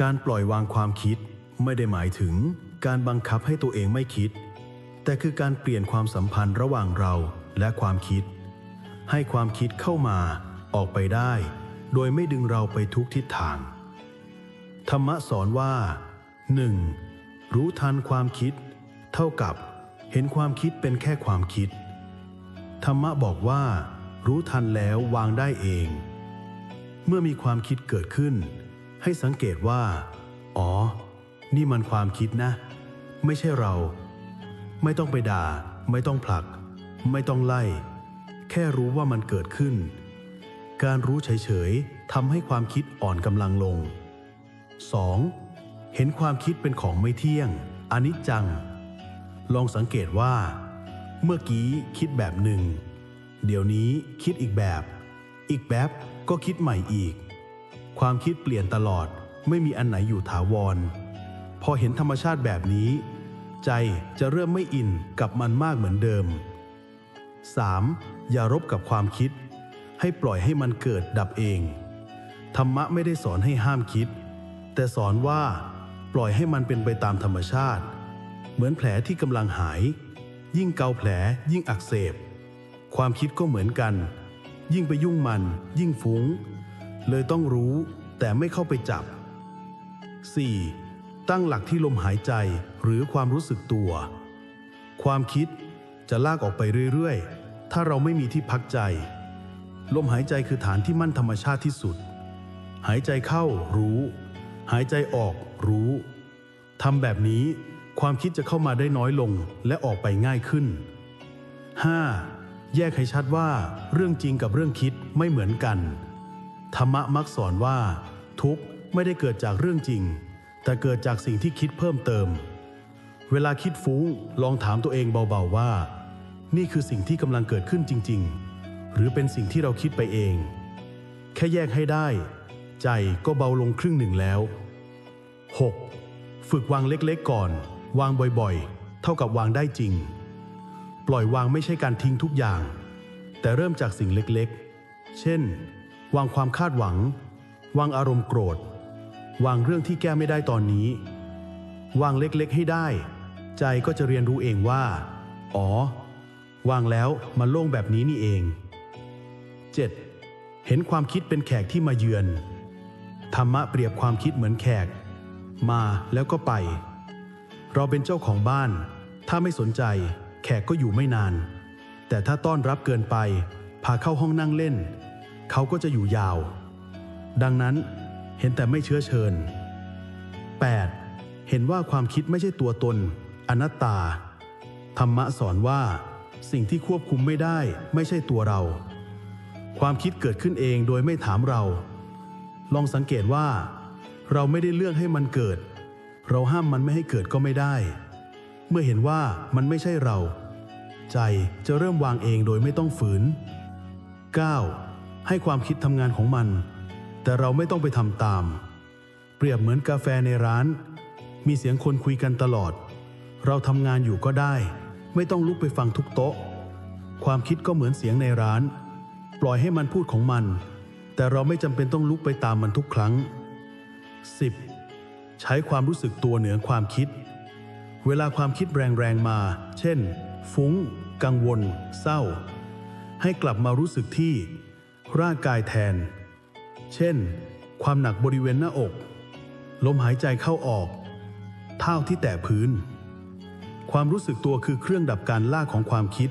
การปล่อยวางความคิดไม่ได้หมายถึงการบังคับให้ตัวเองไม่คิด แต่คือการเปลี่ยนความสัมพันธ์ระหว่างเราและความคิด ให้ความคิดเข้ามาออกไปได้ โดยไม่ดึงเราไปทุกทิศทาง ธรรมะสอนว่า 1. รู้ทันความคิด เท่ากับ เห็นความคิดเป็นแค่ความคิด ธรรมะบอกว่า รู้ทันแล้ววางได้เอง เมื่อมีความคิดเกิดขึ้น ให้สังเกตว่า อ๋อ นี่มันความคิดนะ ไม่ใช่เรา ไม่ต้องไปด่า ไม่ต้องผลัก ไม่ต้องไล่ แค่รู้ว่ามันเกิดขึ้น การรู้เฉยๆทำให้ความคิดอ่อนกำลังลง 2. เห็นความคิดเป็นของไม่เที่ยง อนิจจัง ลองสังเกตว่า เมื่อกี้คิดแบบหนึ่ง เดี๋ยวนี้คิดอีกแบบ อีกแบบก็คิดใหม่อีก ความคิดเปลี่ยนตลอดไม่มีอันไหนอยู่ถาวร พอเห็นธรรมชาติแบบนี้ ใจจะเริ่มไม่อินกับมันมากเหมือนเดิม 3. อย่ารบกับความคิด ให้ปล่อยให้มันเกิดดับเอง ธรรมะไม่ได้สอนให้ห้ามคิด แต่สอนว่า ปล่อยให้มันเป็นไปตามธรรมชาติ เหมือนแผลที่กำลังหาย ยิ่งเกาแผลยิ่งอักเสบ ความคิดก็เหมือนกัน ยิ่งไปยุ่งมัน ยิ่งฟุ้ง เลยต้องรู้แต่ไม่เข้าไปจับ 4. ตั้งหลักที่ลมหายใจหรือความรู้สึกตัว ความคิดจะลากออกไปเรื่อยๆ ถ้าเราไม่มีที่พักใจ ลมหายใจคือฐานที่มั่นธรรมชาติที่สุด หายใจเข้ารู้ หายใจออกรู้ทำแบบนี้ความคิดจะเข้ามาได้น้อยลงและออกไปง่ายขึ้น 5. แยกให้ชัดว่าเรื่องจริงกับเรื่องคิดไม่เหมือนกัน ธรรมะมักสอนว่า ทุกข์ไม่ได้เกิดจากเรื่องจริง แต่เกิดจากสิ่งที่คิดเพิ่มเติม เวลาคิดฟุ้งลองถามตัวเองเบาๆว่า นี่คือสิ่งที่กำลังเกิดขึ้นจริง ๆ หรือเป็นสิ่งที่เราคิดไปเอง แค่แยกให้ได้ ใจก็เบาลงครึ่งหนึ่งแล้ว 6. ฝึกวางเล็กๆก่อน วางบ่อยๆ เท่ากับวางได้จริง ปล่อยวางไม่ใช่การทิ้งทุกอย่าง แต่เริ่มจากสิ่งเล็กๆ เช่น วางความคาดหวัง วางอารมณ์โกรธ วางเรื่องที่แก้ไม่ได้ตอนนี้ วางเล็กๆให้ได้ ใจก็จะเรียนรู้เองว่า อ๋อ วางแล้วมันโล่งแบบนี้นี่เอง 7. เห็นความคิดเป็นแขกที่มาเยือน ธรรมะเปรียบความคิดเหมือนแขก มาแล้วก็ไป เราเป็นเจ้าของบ้าน ถ้าไม่สนใจ แขกก็อยู่ไม่นาน แต่ถ้าต้อนรับเกินไป พาเข้าห้องนั่งเล่น เขาก็จะอยู่ยาว ดังนั้นเห็นแต่ไม่เชื้อเชิญ 8. เห็นว่าความคิดไม่ใช่ตัวตน อนัตตา ธรรมะสอนว่า สิ่งที่ควบคุมไม่ได้ไม่ใช่ตัวเรา ความคิดเกิดขึ้นเองโดยไม่ถามเรา ลองสังเกตว่า เราไม่ได้เลือกให้มันเกิด เราห้ามมันไม่ให้เกิดก็ไม่ได้ เมื่อเห็นว่ามันไม่ใช่เรา ใจจะเริ่มวางเองโดยไม่ต้องฝืน 9. ให้ความคิดทำงานของมัน แต่เราไม่ต้องไปทำตาม เปรียบเหมือนกาแฟในร้าน มีเสียงคนคุยกันตลอด เราทำงานอยู่ก็ได้ ไม่ต้องลุกไปฟังทุกโต๊ะ ความคิดก็เหมือนเสียงในร้าน ปล่อยให้มันพูดของมัน แต่เราไม่จำเป็นต้องลุกไปตามมันทุกครั้ง 10. ใช้ความรู้สึกตัวเหนือความคิด เวลาความคิดแรงๆมา เช่น ฟุ้ง กังวล เศร้า ให้กลับมารู้สึกที่ ร่างกายแทน เช่น ความหนักบริเวณหน้าอก ลมหายใจเข้าออก เท้าที่แตะพื้น ความรู้สึกตัวคือเครื่องดับการลากของความคิด